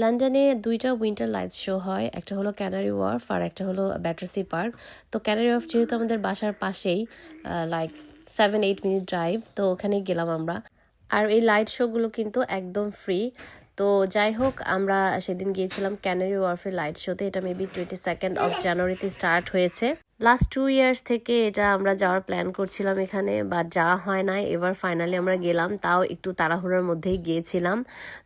লন্ডনে দুইটা winter light show হয়, একটা হলো ক্যানারি ওয়ার্ফ আর একটা হলো ব্যাটারসি পার্ক। তো ক্যানারি ওয়ার্ফ যেহেতু আমাদের বাসার পাশেই like seven eight minute drive তো ওখানেই গেলাম আমরা। আর এই লাইট শোগুলো কিন্তু একদম ফ্রি তো যাই হোক, আমরা সেদিন গিয়েছিলাম ক্যানারি ওয়ার্ফের লাইট শোতে, এটা মেবি টোয়েন্টি সেকেন্ড অফ জানুয়ারিতে স্টার্ট হয়েছে। লাস্ট টু ইয়ার্স থেকে এটা আমরা যাওয়ার প্ল্যান করছিলাম এখানে বাট যাওয়া হয় নাই। এবার ফাইনালি আমরা গেলাম, তাও একটু তাড়াহুড়োর মধ্যেই গিয়েছিলাম।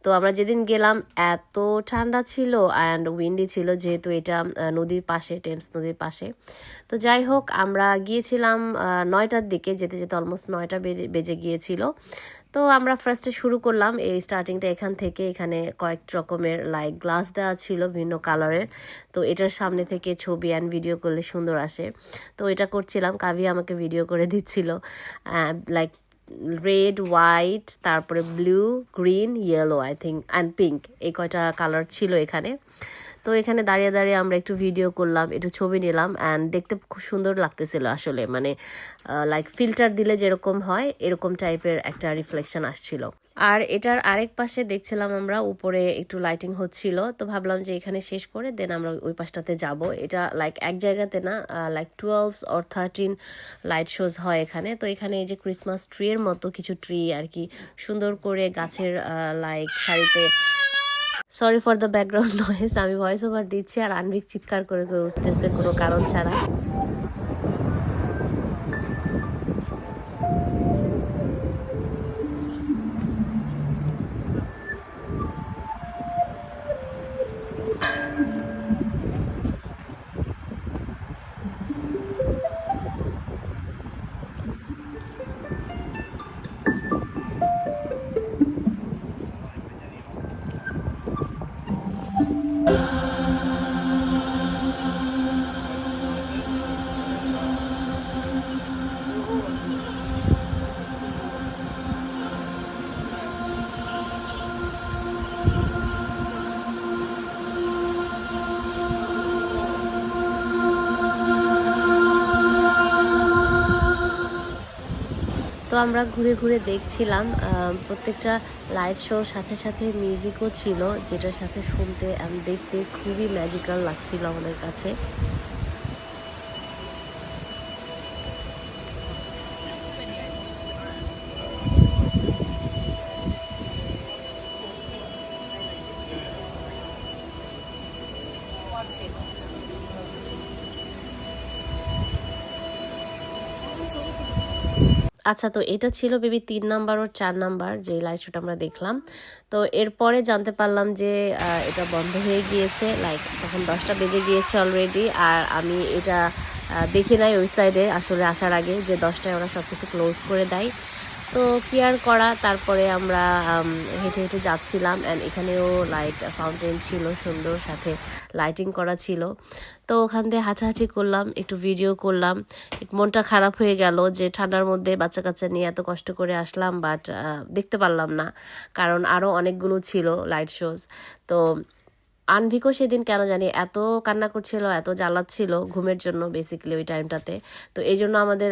তো আমরা যেদিন গেলাম, এত ঠান্ডা ছিল অ্যান্ড উইন্ডি ছিল যেহেতু এটা নদীর পাশে টেমস নদীর পাশে। তো যাই হোক, আমরা গিয়েছিলাম নয়টার দিকে, যেতে যেতে অলমোস্ট নয়টা বেজে গিয়েছিল। তো আমরা ফার্স্টে শুরু করলাম এই স্টার্টিংটা এখান থেকে। এখানে কয়েক রকমের লাইক গ্লাস দেওয়া ছিল বিভিন্ন কালারের তো এটার সামনে থেকে ছবি অ্যান্ড ভিডিও করলে সুন্দর আসে। তো এটা করছিলাম, কাভি আমাকে ভিডিও করে দিচ্ছিল। লাইক রেড হোয়াইট তারপরে blue green yellow I think and pink এই কয়টা কালার ছিল এখানে। তো এখানে দাঁড়িয়ে দাঁড়িয়ে আমরা একটু ভিডিও করলাম, একটু ছবি নিলাম অ্যান্ড দেখতে খুব সুন্দর লাগতেছিল আসলে। মানে লাইক ফিল্টার দিলে যেরকম হয়, এরকম টাইপের একটা রিফ্লেকশন আসছিল। আর এটার আরেক পাশে দেখছিলাম আমরা, উপরে একটু লাইটিং হচ্ছিল, তো ভাবলাম যে এখানে শেষ করে দেন আমরা ওই পাশটাতে যাব। এটা লাইক এক জায়গাতে না like twelve or thirteen light shows হয় এখানে। তো এখানে এই যে ক্রিসমাস ট্রি এর মতো কিছু ট্রি আর কি, সুন্দর করে গাছের লাইক সারিতে sorry for the background noise আমি ভয়েস ওভার দিচ্ছি আর আনবিক চিৎকার করে করে উঠতেছে কোনো কারণ ছাড়া। তো আমরা ঘুরে ঘুরে দেখছিলাম প্রত্যেকটা লাইট শোর সাথে সাথে মিউজিকও ছিল, যেটার সাথে শুনতে দেখতে খুবই ম্যাজিক্যাল লাগছিল আমাদের কাছে। আচ্ছা তো এটা ছিল বেবি তিন নাম্বার ও চার নাম্বার যে লাইট আমরা দেখলাম। তো এরপরে জানতে পারলাম যে এটা বন্ধ হয়ে গিয়েছে লাইক তখন দশটা বেজে গিয়েছে অলরেডি আর আমি এটা দেখি নাই ওই সাইডে আসলে আসার আগে যে দশটায় ওরা সব কিছু ক্লোজ করে দেয়। তো কেয়ার করা? তারপরে আমরা হেঁটে হেঁটে যাচ্ছিলাম অ্যান্ড এখানেও লাইট ফাউন্টেন ছিল সুন্দর, সাথে লাইটিং করা ছিল। তো ওখান দিয়ে হাঁটাহাঁটি করলাম, একটু ভিডিও করলাম। মনটা খারাপ হয়ে গেল যে ঠান্ডার মধ্যে বাচ্চা কাচ্চা নিয়ে এত কষ্ট করে আসলাম বাট দেখতে পারলাম না। কারণ আরও অনেকগুলো ছিল লাইট শোজ তো আনভিকও সেদিন কেন জানি এত কান্না করছিল, এত জ্বালাচ্ছিল ঘুমের জন্য বেসিক্যালি ওই টাইমটাতে তো এই জন্য আমাদের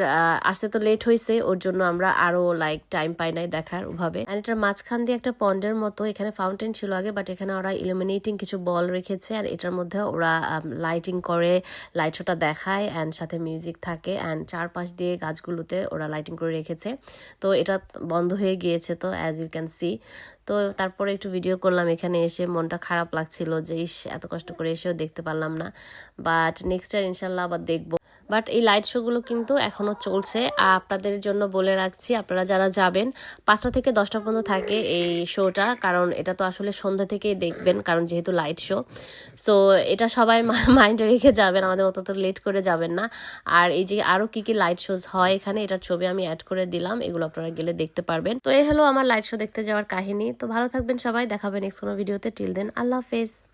আসতে তো লেট হয়েছে ওর জন্য আমরা আরও লাইক টাইম পাই নাই দেখার ওভাবে আর এটার মাঝখান দিয়ে একটা পন্ডের মতো, এখানে ফাউন্টেন ছিল আগে বাট এখানে ওরা ইলুমিনেটিং কিছু বল রেখেছে, আর এটার মধ্যে ওরা লাইটিং করে লাইট শোটা দেখায় অ্যান্ড সাথে মিউজিক থাকে অ্যান্ড চারপাশ দিয়ে গাছগুলোতে ওরা লাইটিং করে রেখেছে। তো এটা বন্ধ হয়ে গিয়েছে তো অ্যাজ ইউ ক্যান সি তো তারপরে একটু ভিডিও করলাম, এখানে এসে মনটা খারাপ লাগছিল যে ইস, এত কষ্ট করে এসেও দেখতে পারলাম না। বাট নেক্সট ইয়ার ইনশাল্লাহ আবার দেখব। বাট এই লাইট শোগুলো কিন্তু এখনও চলছে। আর আপনাদের জন্য বলে রাখছি, আপনারা যারা যাবেন, পাঁচটা থেকে দশটা পর্যন্ত থাকে এই শোটা কারণ এটা তো আসলে সন্ধ্যা থেকেই দেখবেন, কারণ যেহেতু লাইট শো সো এটা সবাই মাইন্ডে রেখে যাবেন, আমাদের মতো তো লেট করে যাবেন না। আর এই যে আরও কি কি লাইট শোজ হয় এখানে, এটার ছবি আমি অ্যাড করে দিলাম, এগুলো আপনারা গেলে দেখতে পারবেন। তো এই হলো আমার লাইট শো দেখতে যাওয়ার কাহিনী। তো ভালো থাকবেন সবাই দেখাবেন নেক্সট কোনো ভিডিওতে টিল দেন আল্লাহ হাফেজ।